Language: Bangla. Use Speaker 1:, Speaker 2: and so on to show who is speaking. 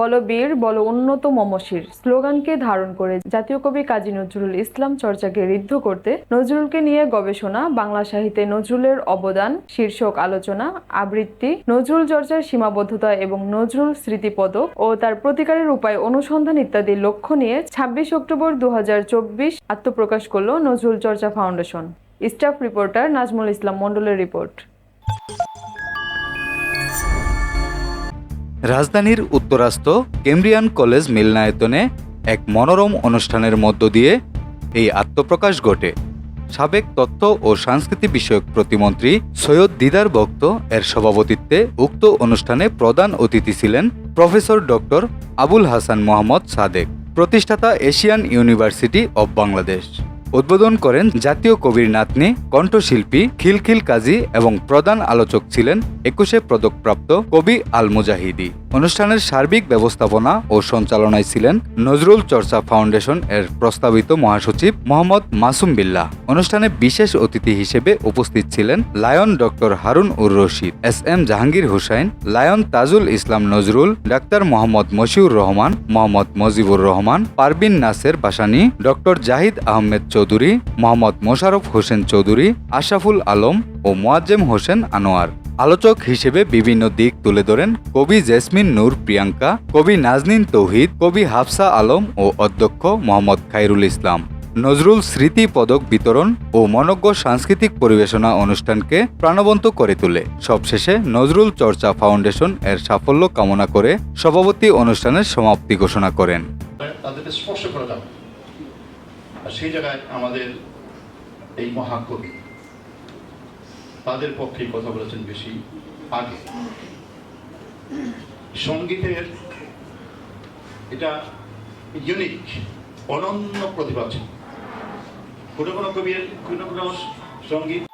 Speaker 1: বল বীর বল উন্নত মমশির স্লোগানকে ধারণ করে জাতীয় কবি কাজী নজরুল ইসলাম চর্চাকে ঋদ্ধ করতে নজরুলকে নিয়ে গবেষণা বাংলা সাহিত্যে নজরুলের অবদান শীর্ষক আলোচনা আবৃত্তি নজরুল চর্চার সীমাবদ্ধতা এবং নজরুল স্মৃতিপদক ও তার প্রতিকারের উপায় অনুসন্ধান ইত্যাদি লক্ষ্য নিয়ে ছাব্বিশ অক্টোবর দু আত্মপ্রকাশ করল Nazrul Charcha foundation staff reporter Nazmul Islam মন্ডলের রিপোর্ট
Speaker 2: রাজধানীর উত্তরাস্থ কেমব্রিয়ান কলেজ মিলনায়তনে এক মনোরম অনুষ্ঠানের মধ্য দিয়ে এই আত্মপ্রকাশ ঘটে সাবেক তথ্য ও সংস্কৃতি বিষয়ক প্রতিমন্ত্রী সৈয়দ দিদার ভক্ত এর সভাপতিত্বে উক্ত অনুষ্ঠানে প্রধান অতিথি ছিলেন প্রফেসর ডক্টর আবুল হাসান মোহাম্মদ সাদেক প্রতিষ্ঠাতা এশিয়ান ইউনিভার্সিটি অব বাংলাদেশ উদ্বোধন করেন জাতীয় কবির নাতনি কণ্ঠশিল্পী খিলখিল কাজী এবং প্রধান আলোচক ছিলেন একুশে পদকপ্রাপ্ত কবি আল মুজাহিদি অনুষ্ঠানের সার্বিক ব্যবস্থাপনা ও সঞ্চালনায় ছিলেন নজরুল চর্চা ফাউন্ডেশন এর প্রস্তাবিত মহাসচিব মোহাম্মদ মাসুম বিল্লাহ অনুষ্ঠানে বিশেষ অতিথি হিসেবে উপস্থিত ছিলেন lion doctor Harun Ur Rashid S M Jahangir Hussain lion Tajul Islam Nazrul doctor Mohammad Moshiur Rahman Mohammad Mujibur Rahman Parvin Naser Basani doctor Zahid Ahmed Chowdhury Chowdhury Mohammad Mosharraf Hossain Chowdhury Ashaful Alam ও মোয়াজ্জেম হোসেন আনোয়ার আলোচক হিসেবে বিভিন্ন দিক তুলে ধরেন কবি জেসমিন নূর প্রিয়াঙ্কা কবি নাজনিন তৌহিদ কবি হাফসা আলম ও অধ্যক্ষ মোহাম্মদ খাইরুল ইসলাম নজরুল স্মৃতি পদক বিতরণ ও মনজ্ঞ সাংস্কৃতিক পরিবেশনা অনুষ্ঠানকে প্রাণবন্ত করে তোলে সবশেষে নজরুল চর্চা ফাউন্ডেশন এর সাফল্য কামনা করে সভাপতি অনুষ্ঠানের সমাপ্তি ঘোষণা করেন
Speaker 3: আর সেই জায়গায় আমাদের এই মহাকবি তাদের পক্ষে কথা বলেছেন বেশি আগে সঙ্গীতের এটা ইউনিক অনন্য প্রতিভা ছিল কোনো কোনো কবির কোনো কোনো সঙ্গীত